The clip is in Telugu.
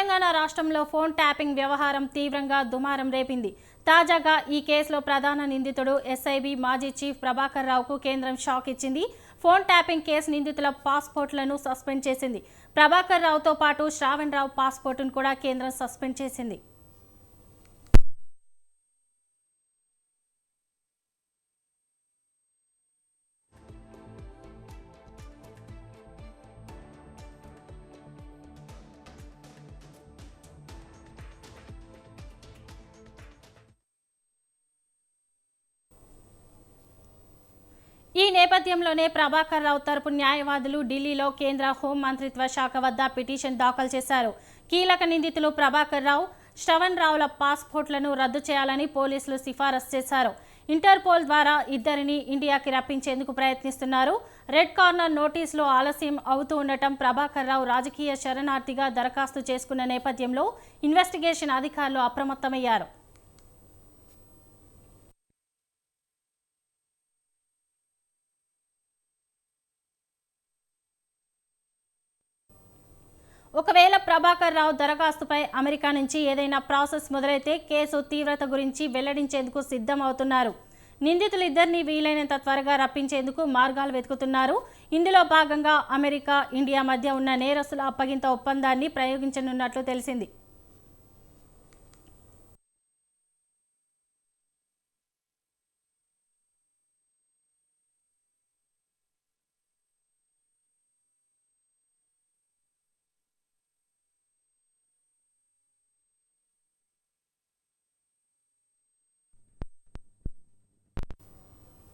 తెలంగాణ రాష్ట్రంలో ఫోన్ ట్యాపింగ్ వ్యవహారం తీవ్రంగా దుమారం రేపింది. తాజాగా ఈ కేసులో ప్రధాన నిందితుడు ఎస్ఐబి మాజీ చీఫ్ ప్రభాకర్ రావుకు కేంద్రం షాక్ ఇచ్చింది. ఫోన్ ట్యాపింగ్ కేసు నిందితుల పాస్పోర్ట్లను సస్పెండ్ చేసింది. ప్రభాకర్ రావుతో పాటు శ్రావణ్ రావు పాస్పోర్టును కూడా కేంద్రం సస్పెండ్ చేసింది. ఈ నేపథ్యంలోనే ప్రభాకర్ రావు తరపు న్యాయవాదులు ఢిల్లీలో కేంద్ర హోం మంత్రిత్వ శాఖ వద్ద పిటిషన్ దాఖలు చేశారు. కీలక నిందితులు ప్రభాకర్ రావు శ్రవణ్ రావుల పాస్పోర్ట్లను రద్దు చేయాలని పోలీసులు సిఫారసు చేశారు. ఇంటర్పోల్ ద్వారా ఇద్దరిని ఇండియాకి రప్పించేందుకు ప్రయత్నిస్తున్నారు. రెడ్ కార్నర్ నోటీసులో ఆలస్యం అవుతూ ఉండటం ప్రభాకర్ రావు రాజకీయ శరణార్థిగా దరఖాస్తు చేసుకున్న నేపథ్యంలో ఇన్వెస్టిగేషన్ అధికారులు అప్రమత్తమయ్యారు. ఒకవేళ ప్రభాకర్ రావు దరఖాస్తుపై అమెరికా నుంచి ఏదైనా ప్రాసెస్ మొదలైతే కేసు తీవ్రత గురించి వెల్లడించేందుకు సిద్ధం అవుతున్నారు నిందితులిద్దరినీ వీలైనంత త్వరగా రప్పించేందుకు మార్గాలు వెతుకుతున్నారు. ఇందులో భాగంగా అమెరికా ఇండియా మధ్య ఉన్న నేరస్తుల అప్పగింత ఒప్పందాన్ని ప్రయోగించనున్నట్లు తెలిసింది.